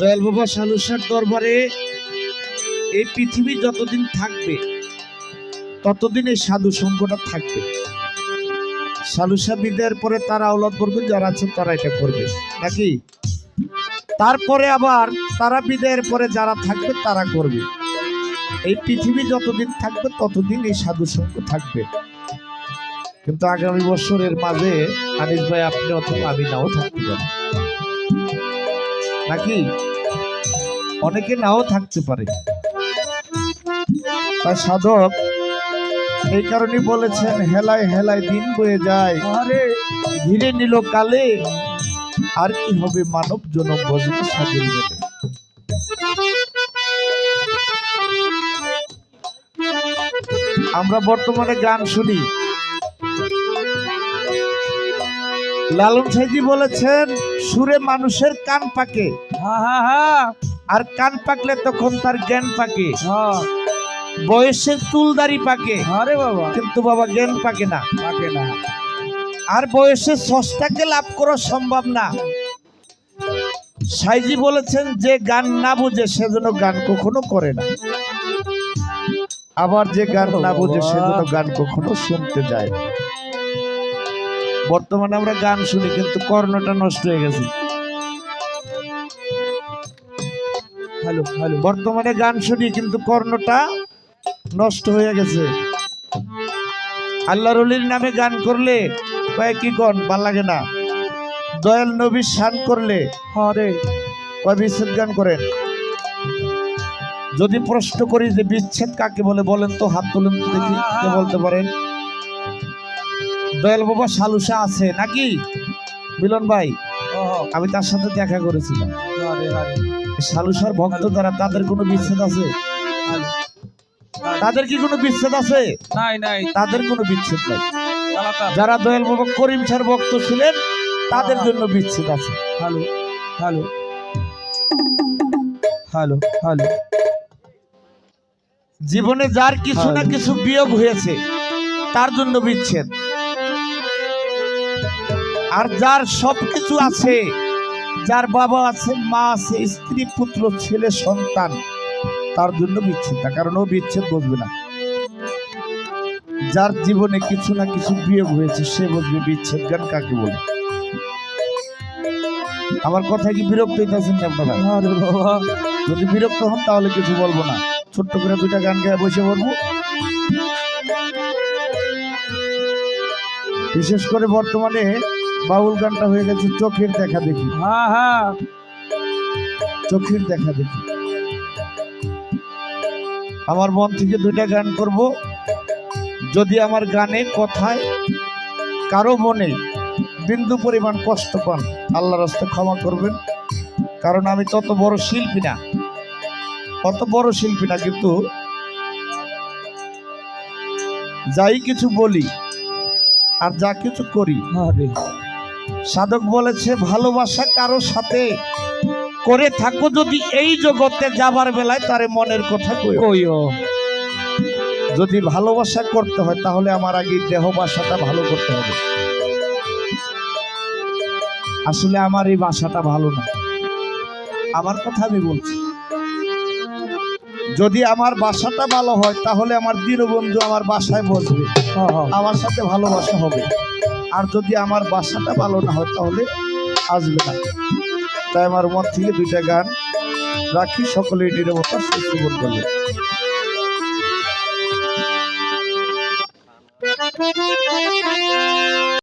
দয়াল বাবা সালুসার দরবারে এই পৃথিবী যতদিন থাকবে, ততদিন এই সাধু সংঘটা থাকবে। সালুসা বিদায়ের পরে তারা আওলাদ করবে যারা আছেন তারা এটা করবে। নাকি? তারপরে আবার তারা বিদায়ের পরে যারা থাকবে, তারা করবে। এই পৃথিবী যতদিন থাকবে, ততদিন এই সাধু সংঘ থাকবে। কিন্তু আগামী বছরের মাঝে আনিস ভাই আপনি অথবা আমি নাও থাকতে পারি। নাকি? অনেকে নাও থাকতে পারে। তাই সাধক এই কারণে বলেছেন হেলায় হেলায় দিন বয়ে যায়। ধীরে নিল কালে। আর কি হবে মানব জনম বসবে সাধুর বেলে আমরা বর্তমানে গান শুনি। লালন সাইজি বলেছেন সুরে মানুষের কান পাকে। হা হা হা। আর কান পাকলে তখন তার জ্ঞান পাকে। বয়সে চুলদারি পাকে। আরে বাবা। কিন্তু বাবা জ্ঞান পাকে না। থাকে না। আর বয়সে সস্তাকে লাভ করা সম্ভব না। সাইজি বলেছেন যে গান না বুঝে সেজন্য গান কখনো করে না। আবার যে গান না বুঝে সেজন্য গান কখনো শুনতে যায় বর্তমানে আমরা গান শুনি কিন্তু কর্ণটা নষ্ট হয়ে গেছে। Hello hello. বর্তমানে গান শুনি কিন্তু কর্ণটা নষ্ট হয়ে গেছে। আল্লাহ রলির নামে গান করলে কয় কি কন ভালো লাগে না। দয়াল নবীর শান করলে আরে কয় বিচ্ছেদ গান করেন? যদি প্রশ্ন করি যে বিচ্ছেদ কাকে বলে বলেন তো হাত তুলুন দেখি কে বলতে পারেন। দয়াল বাবা সালুসা আছে নাকি? মিলন ভাই আমি তার সাথে দেখা করেছিলাম। সালুসার ভক্ত যারা তাদের কোনো বিচ্ছেদ আছে? তাদের কি কোনো বিচ্ছেদ আছে? নাই নাই। তাদের কোনো বিচ্ছেদ নাই। যারা দয়াল বাবা করিম সার ভক্ত ছিলেন তাদের জন্য বিচ্ছেদ আছে। Hello hello. Hello hello. জীবনে যার কিছু না হ্যাঁ। কিছু বিয়োগ হয়েছে তার জন্য বিচ্ছেদ। আর যার সব কিছু আছে যার বাবা আছে মা আছে স্ত্রী পুত্র ছেলে সন্তান তার জন্য বিচ্ছেদ না কারণ ও বিচ্ছেদ বুঝবে না। যার জীবনে কিছু না কিছু বিয়োগ হয়েছে সে বুঝবে বিচ্ছেদ গান কাকে বলে। আমার কথা কি বিরক্ত হইতেছেন আপনারা? যদি বিরক্ত হন তাহলে কিছু বলব না। ছোট্ট করে দুইটা গান গায়ে বসে পড়ব। বিশেষ করে বর্তমানে বাউল গানটা হয়ে গেছে চোখের দেখা দেখি। হ্যাঁ হ্যাঁ। চোখের দেখা দেখি। আমার মন থেকে দুইটা গান করব। যদি আমার গানে কথায় কারও মনে বিন্দু পরিমাণ কষ্ট পান আল্লাহ রাস্তা ক্ষমা করবেন। কারণ আমি তত বড় শিল্পী না। অত বড় শিল্পী না কিন্তু যাই কিছু বলি আর যা কিছু করি সাধক বলেছে ভালোবাসা কারও সাথে করে থাকো যদি এই জগতে যাবার বেলায় তার মনের কথা কইও। যদি ভালোবাসা করতে হয় তাহলে আমার আগে দেহ বাসাটা ভালো করতে হবে। আসলে আমার এই বাসাটা ভালো না। আমার কথা আমি বলছি। যদি আমার বাসাটা ভালো হয় তাহলে আমার দীনবন্ধু আমার বাসায় বসবে। হ্যাঁ হ্যাঁ। আমার সাথে ভালোবাসা হবে। আর যদি আমার বাসাটা ভালো না হয় তাহলে আসবে না। তাই আমার মন থেকে দুইটা গান রাখি সকলেই নিরবতা সুস্থ করবে.